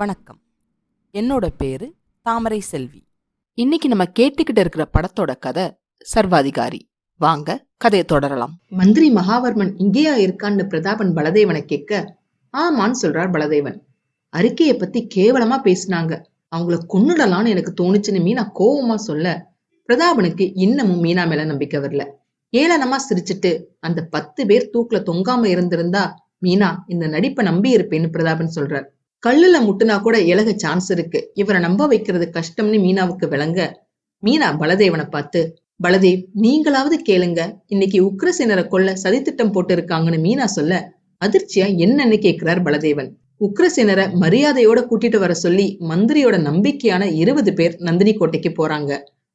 வணக்கம். என்னோட பேரு தாமரை செல்வி. இன்னைக்கு நம்ம கேட்டுக்கிட்டு இருக்கிற படத்தோட கதை சர்வாதிகாரி. வாங்க கதையை தொடரலாம். மந்திரி மகாவர்மன் இங்கேயா இருக்கான்னு பிரதாபன் பலதேவனை கேட்க ஆமான்னு சொல்றார் பலதேவன். அறிக்கையை பத்தி கேவலமா பேசினாங்க. அவங்கள கொன்னுடலாம்னு எனக்கு தோணுச்சுன்னு மீனா கோவமா சொல்ல பிரதாபனுக்கு இன்னமும் மீனா மேல நம்பிக்கை வரல. ஏளனமா சிரிச்சிட்டு அந்த பத்து பேர் தூக்குல தொங்காம இருந்திருந்தா மீனா இந்த நடிப்பை நம்பி இருப்பேன்னு பிரதாபன் சொல்றார். கல்லுல முட்டுனா கூட இலக சான்ஸ் இருக்கு. இவரை நம்ப வைக்கிறது கஷ்டம்னு மீனாவுக்கு விளங்க. மீனா பலதேவனை பார்த்து பலதேவ் நீங்களாவது கேளுங்க. இன்னைக்கு உக்ரசேனரை கொல்ல சதித்திட்டம் போட்டு இருக்காங்கன்னு மீனா சொல்ல அதிர்ச்சியா என்னன்னு கேட்கிறார் பலதேவன். உக்ரசேனரை மரியாதையோட கூட்டிட்டு வர சொல்லி மந்திரியோட நம்பிக்கையான இருபது பேர் நந்தினி கோட்டைக்கு போறாங்க.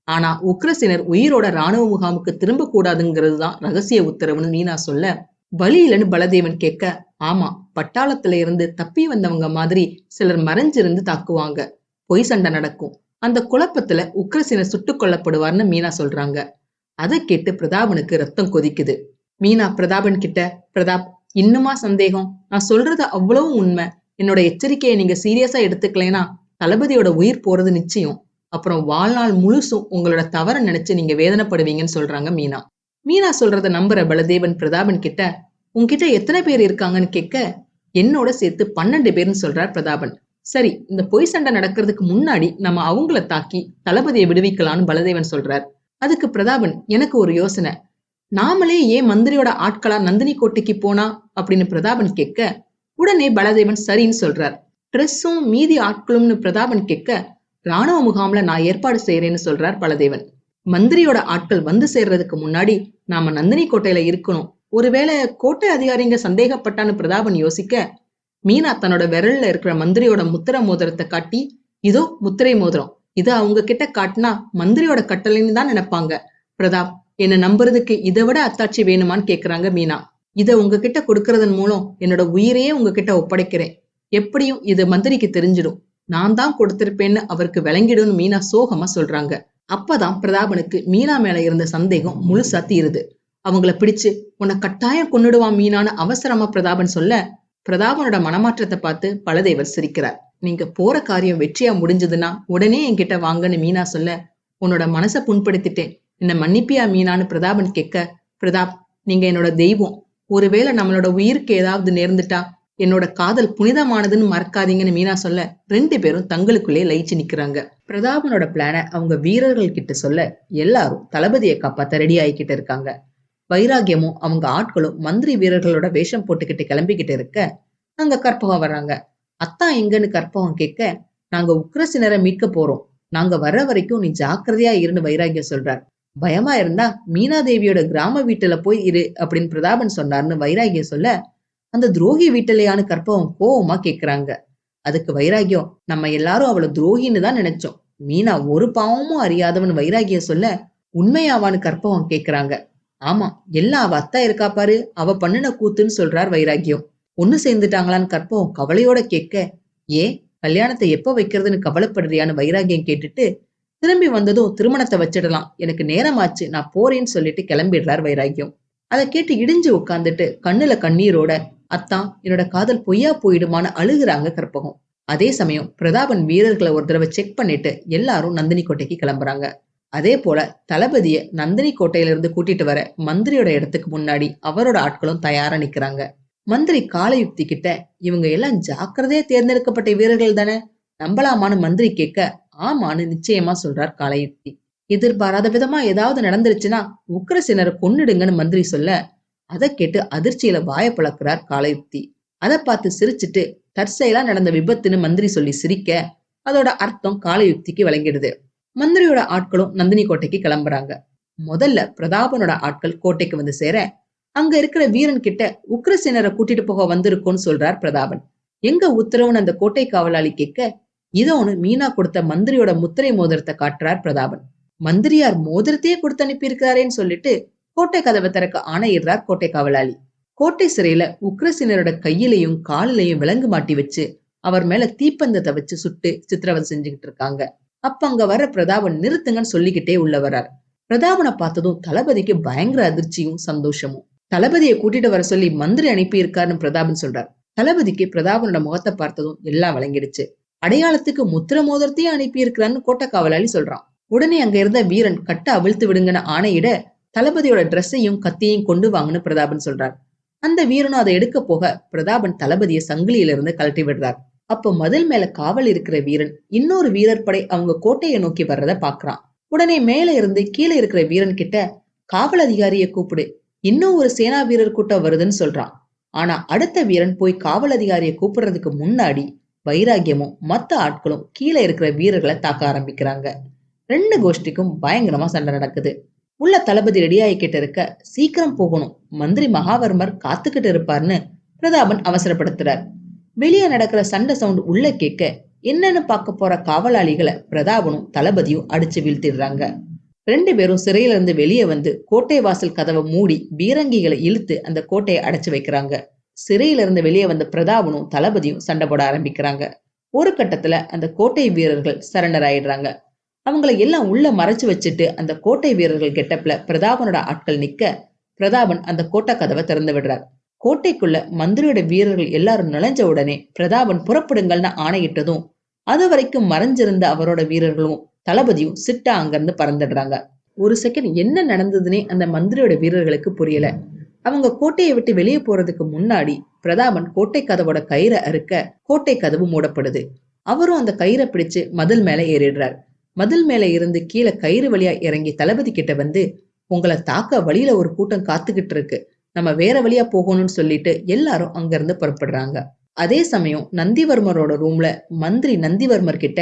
ஆனா உக்ரசேனர் உயிரோட ராணுவ முகாமுக்கு திரும்ப கூடாதுங்கிறது தான் ரகசிய உத்தரவுன்னு மீனா சொல்ல வழி இல்லைன்னு பலதேவன் கேட்க ஆமா பட்டாளத்துல இருந்து தப்பி வந்தவங்க மாதிரி சிலர் மறைஞ்சிருந்து தாக்குவாங்க. பொய் சண்டை நடக்கும். அந்த குழப்பத்துல உக்ரசேனர் சுட்டுக் கொல்லப்படுவார்னு மீனா சொல்றாங்க. அதை கேட்டு பிரதாபனுக்கு ரத்தம் கொதிக்குது. மீனா பிரதாபன் கிட்ட பிரதாப் இன்னுமா சந்தேகம்? நான் சொல்றது அவ்வளவு உண்மை. என்னோட எச்சரிக்கையை நீங்க சீரியஸா எடுத்துக்கலைன்னா தளபதியோட உயிர் போறது நிச்சயம். அப்புறம் வாழ்நாள் முழுசும் உங்களோட தவற நினைச்சு நீங்க வேதனைப்படுவீங்கன்னு சொல்றாங்க மீனா. மீனா சொல்றத நம்புற பலதேவன் பிரதாபன் கிட்ட உன்கிட்ட எத்தனை பேர் இருக்காங்கன்னு கேட்க என்னோட சேர்த்து பன்னெண்டு பேர்னு சொல்றார் பிரதாபன். சரி இந்த பொய் சண்டை நடக்கிறதுக்கு முன்னாடி நம்ம அவங்கள தாக்கி தளபதியை விடுவிக்கலாம்னு பலதேவன் சொல்றார். அதுக்கு பிரதாபன் எனக்கு ஒரு யோசனை. நாமளே ஏன் மந்திரியோட ஆட்களா நந்தினி கோட்டைக்கு போனா? அப்படின்னு பிரதாபன் கேட்க உடனே பலதேவன் சரின்னு சொல்றார். ட்ரெஸ்ஸும் மீதி ஆட்களும்னு பிரதாபன் கேட்க ராணுவ முகாம்ல நான் ஏற்பாடு செய்யறேன்னு சொல்றார் பலதேவன். மந்திரியோட ஆட்கள் வந்து சேர்றதுக்கு முன்னாடி நாம நந்தினி கோட்டையில இருக்கணும். ஒருவேளை கோட்டை அதிகாரிங்க சந்தேகப்பட்டான்னு பிரதாபன் யோசிக்க மீனா தன்னோட விரல்ல இருக்கிற மந்திரியோட முத்திர மோதிரத்தை காட்டி இதோ முத்திரை மோதிரம் இது அவங்க கிட்ட காட்டினா மந்திரியோட கட்டளைன்னு தான் நினைப்பாங்க. பிரதாப் என்ன நம்புறதுக்கு இதை விட அத்தாட்சி வேணுமான்னு கேக்குறாங்க மீனா. இதை உங்ககிட்ட கொடுக்கறதன் மூலம் என்னோட உயிரையே உங்ககிட்ட ஒப்படைக்கிறேன். எப்படியும் இது மந்திரிக்கு தெரிஞ்சிடும். நான் தான் கொடுத்திருப்பேன்னு அவருக்கு விளங்கிடும்னு மீனா சோகமா சொல்றாங்க. அப்பதான் பிரதாபனுக்கு மீனா மேல இருந்த சந்தேகம் முழுசா தீருது. அவங்கள பிடிச்சு உன்னை கட்டாயம் கொன்னுடுவான் மீனான அவசரமா பிரதாபன் சொல்ல பிரதாபனோட மனமாற்றத்தை பார்த்து பலதேவர் சிரிக்கிறார். நீங்க போற காரியம் வெற்றியா முடிஞ்சதுன்னா உடனே என்கிட்ட வாங்கன்னு மீனா சொல்ல உன்னோட மனசை புண்படுத்திட்டேன். என்ன மன்னிப்பியா மீனான்னு பிரதாபன் கேட்க பிரதாப் நீங்க என்னோட தெய்வம். ஒருவேளை நம்மளோட உயிருக்கு ஏதாவது நேர்ந்துட்டா என்னோட காதல் புனிதமானதுன்னு மறக்காதீங்கன்னு மீனா சொல்ல ரெண்டு பேரும் தங்களுக்குள்ளே லயிச்சு நிக்கிறாங்க. பிரதாபனோட பிளான அவங்க வீரர்கள் கிட்ட சொல்ல எல்லாரும் தளபதியை காப்பாத்த ரெடி ஆகிக்கிட்டு இருக்காங்க. வைராகியமும் அவங்க ஆட்களும் மந்திரி வீரர்களோட வேஷம் போட்டுக்கிட்டு கிளம்பிக்கிட்டு இருக்க அங்க கற்பகம் வர்றாங்க. அத்தா எங்கன்னு கற்பகம் கேட்க நாங்க உக்ரசினரை மீட்க போறோம். நாங்க வர்ற வரைக்கும் நீ ஜாக்கிரதையா இருன்னு வைராகியம் சொல்றார். பயமா இருந்தா மீனாதேவியோட கிராம வீட்டுல போய் இரு அப்படின்னு பிரதாபன் சொன்னார்னு வைராகியம் சொல்ல அந்த துரோகி வீட்டிலையான்னு கற்பகம் கோவமா கேக்குறாங்க. அதுக்கு வைராகியம் நம்ம எல்லாரும் அவளை துரோகின்னு தான் நினைச்சோம். மீனா ஒரு பாவமும் அறியாதவன் வைராகிய சொல்ல உண்மையாவான்னு கற்பகம் கேக்குறாங்க. ஆமா எல்லாம் அவ அத்தா இருக்கா பாரு. அவ பண்ணுன கூத்துன்னு சொல்றார் வைராகியம் ஒண்ணு சேர்ந்துட்டாங்களான்னு கற்பகம் கவலையோட கேட்க ஏன் கல்யாணத்தை எப்ப வைக்கிறதுன்னு கவலைப்படுறியான்னு வைராகியம் கேட்டுட்டு திரும்பி வந்ததும் திருமணத்தை வச்சிடலாம். எனக்கு நேரமாச்சு நான் போறேன்னு சொல்லிட்டு கிளம்பிடுறார் வைராகியம் அதை கேட்டு இடிஞ்சு உட்காந்துட்டு கண்ணுல கண்ணீரோட அத்தான் என்னோட காதல் பொய்யா போயிடுமான்னு அழுகுறாங்க கற்பகம். அதே சமயம் பிரதாபன் வீரர்களை ஒரு தடவை செக் பண்ணிட்டு எல்லாரும் நந்தினி கோட்டைக்கு கிளம்புறாங்க. அதே போல தளபதியை நந்தினி கோட்டையில இருந்து கூட்டிட்டு வர மந்திரியோட இடத்துக்கு முன்னாடி அவரோட ஆட்களும் தயாரா நிக்கிறாங்க. மந்திரி காலயுக்தி கிட்ட இவங்க எல்லாம் ஜாக்கிரதையா தேர்ந்தெடுக்கப்பட்ட வீரர்கள் தானே? நம்பலாமான்னு மந்திரி கேட்க ஆமான்னு நிச்சயமா சொல்றார் காலயுக்தி. எதிர்பாராத விதமா ஏதாவது நடந்துருச்சுன்னா உக்ரசேனரை கொன்னுடுங்கன்னு மந்திரி சொல்ல அதை கேட்டு அதிர்ச்சியில வாய பழக்கிறார் காலயுக்தி. அதை பார்த்து சிரிச்சுட்டு தற்செயலா நடந்த விபத்துன்னு மந்திரி சொல்லி சிரிக்க அதோட அர்த்தம் காலயுக்திக்கு விளங்கிடுது. மந்திரியோட ஆட்களும் நந்தினி கோட்டைக்கு கிளம்புறாங்க. முதல்ல பிரதாபனோட ஆட்கள் கோட்டைக்கு வந்து சேர அங்க இருக்கிற வீரன் கிட்ட உக்ரசேனரை கூட்டிட்டு போக வந்திருக்கோன்னு சொல்றார் பிரதாபன். எங்க உத்தரவுன்னு அந்த கோட்டை காவலாளி கேட்க இதோன்னு மீனா கொடுத்த மந்திரியோட முத்திரை மோதிரத்தை காட்டுறார் பிரதாபன். மந்திரியார் மோதிரத்தையே கொடுத்து அனுப்பியிருக்கிறாரேன்னு சொல்லிட்டு கோட்டை கதவை திறக்க ஆணையிடுறார் கோட்டை காவலாளி. கோட்டை சிறையில உக்ரசேனரோட கையிலையும் காலிலையும் விலங்கு மாட்டி வச்சு அவர் மேல தீப்பந்தத்தை வச்சு சுட்டு சித்திரவதை செஞ்சுக்கிட்டு இருக்காங்க. அப்ப அங்க வர பிரதாபன் நிறுத்துங்கன்னு சொல்லிக்கிட்டே உள்ள வர்றார். பிரதாபனை பார்த்ததும் தளபதிக்கு பயங்கர அதிர்ச்சியும் சந்தோஷமும். தளபதியை கூட்டிட்டு வர சொல்லி மந்திரி அனுப்பி இருக்காருன்னு பிரதாபன் சொல்றார். தளபதிக்கு பிரதாபனோட முகத்தை பார்த்ததும் எல்லாம் வழங்கிடுச்சு அடையாளத்துக்கு முத்திர மோதிரத்தையும் அனுப்பி இருக்கிறான்னு கோட்டை காவலாளி சொல்றான். உடனே அங்க இருந்த வீரன் கட்ட அவிழ்த்து விடுங்கன்னு ஆணையிட தளபதியோட ட்ரெஸ்ஸையும் கத்தியையும் கொண்டு வாங்கன்னு பிரதாபன் சொல்றார். அந்த வீரனும் அதை எடுக்க போக பிரதாபன் தளபதியை சங்கிலியில இருந்து கழட்டி விடுறார். அப்போ மதில் மேல காவல் இருக்கிற வீரன் இன்னொரு வீரர் படை அவங்க கோட்டையை நோக்கி வர்றத பாக்குறான் உடனே மேல இருந்து கீழே இருக்கிற வீரன் கிட்ட காவல் அதிகாரியை கூப்பிடு இன்னும் ஒரு சேனா வீரர் கூட்டம் வருதுன்னு சொல்றான். ஆனா அடுத்த வீரன் போய் காவல் அதிகாரியை கூப்பிடுறதுக்கு முன்னாடி வைராகியமும் மத்த ஆட்களும் கீழே இருக்கிற வீரர்களை தாக்க ஆரம்பிக்கிறாங்க. ரெண்டு கோஷ்டிக்கும் பயங்கரமா சண்டை நடக்குது. உள்ள தளபதி ரெடியாகிக்கிட்டு இருக்க சீக்கிரம் போகணும் மந்திரி மகாவர்மர் காத்துக்கிட்டு இருப்பார்னு பிரதாபன் அவசரப்படுத்துறார். வெளியே நடக்கிற சண்டை சவுண்ட் உள்ள கேட்க என்னன்னு பார்க்க போற காவலாளிகளை பிரதாபனும் தளபதியும் அடிச்சு வீழ்த்திடுறாங்க. ரெண்டு பேரும் சிறையில இருந்து வெளியே வந்து கோட்டை வாசல் கதவை மூடி பீரங்கிகளை இழுத்து அந்த கோட்டையை அடைச்சு வைக்கிறாங்க. சிறையில இருந்து வெளியே வந்த பிரதாபனும் தளபதியும் சண்டை போட ஆரம்பிக்கிறாங்க. ஒரு கட்டத்துல அந்த கோட்டை வீரர்கள் சரண்டர் ஆயிடுறாங்க அவங்கள எல்லாம் உள்ள மறைச்சு வச்சுட்டு அந்த கோட்டை வீரர்கள் கெட்டப்ல பிரதாபனோட ஆட்கள் நிக்க பிரதாபன் அந்த கோட்டை கதவை திறந்து விடுறார். கோட்டைக்குள்ள மந்திரியோட வீரர்கள் எல்லாரும் நுழைஞ்ச உடனே பிரதாபன் புறப்படுங்கள்னு ஆணையிட்டதும் அது வரைக்கும் மறைஞ்சிருந்த அவரோட வீரர்களும் தளபதியும் சிட்டா அங்கிருந்து பறந்துடுறாங்க. ஒரு செகண்ட் என்ன நடந்ததுன்னே அந்த மந்திரியோட வீரர்களுக்கு புரியல. அவங்க கோட்டையை விட்டு வெளியே போறதுக்கு முன்னாடி பிரதாபன் கோட்டை கதவோட கயிறை அறுக்க கோட்டை கதவு மூடப்படுது. அவரும் அந்த கயிறை பிடிச்சு மதில் மேல ஏறிடுறார். மதில் மேல இருந்து கீழே கயிறு வழியா இறங்கி தளபதி கிட்ட வந்து உங்களை தாக்க வழியில ஒரு கூட்டம் காத்துக்கிட்டு இருக்கு. நம்ம வேற வழியா போகணும்னு சொல்லிட்டு எல்லாரும் அங்கிருந்து புறப்படுறாங்க. அதே சமயம் நந்திவர்மரோட ரூம்ல மந்திரி நந்திவர்மர் கிட்ட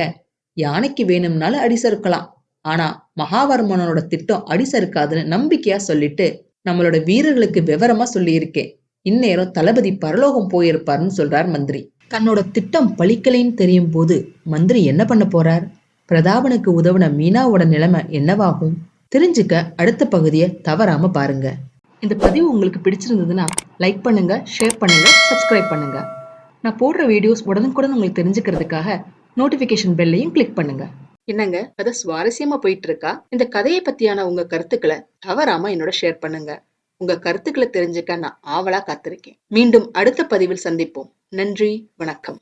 யானைக்கு வேணும்னாலும் அடி சறுக்கலாம் ஆனா மகாவர்மனோட திட்டம் அடி சறுக்காதுன்னு நம்பிக்கையா சொல்லிட்டு நம்மளோட வீரர்களுக்கு விவரமா சொல்லியிருக்கேன். இந்நேரம் தளபதி பரலோகம் போயிருப்பாருன்னு சொல்றார் மந்திரி. தன்னோட திட்டம் பழிக்கலைன்னு தெரியும் போது மந்திரி என்ன பண்ண போறார்? பிரதாபனுக்கு உதவுன மீனாவோட நிலைமை என்னவாகும்? தெரிஞ்சுக்க அடுத்த பகுதியை தவறாம பாருங்க. இந்த பதிவு உங்களுக்கு பிடிச்சிருந்ததுன்னா லைக் பண்ணுங்க ஷேர் பண்ணுங்க சப்ஸ்கிரைப் பண்ணுங்க. நான் போடுற வீடியோஸ் உடனுக்குடன் உங்களுக்கு தெரிஞ்சுக்கிறதுக்காக நோட்டிபிகேஷன் பெல்லையும் கிளிக் பண்ணுங்க. என்னங்க கதை சுவாரஸ்யமா போயிட்டு இருக்கா இந்த கதையை பத்தியான உங்க கருத்துக்களை தவறாம என்னோட ஷேர் பண்ணுங்க. உங்க கருத்துக்களை தெரிஞ்சுக்க நான் ஆவலா காத்திருக்கேன். மீண்டும் அடுத்த பதிவில் சந்திப்போம். நன்றி வணக்கம்.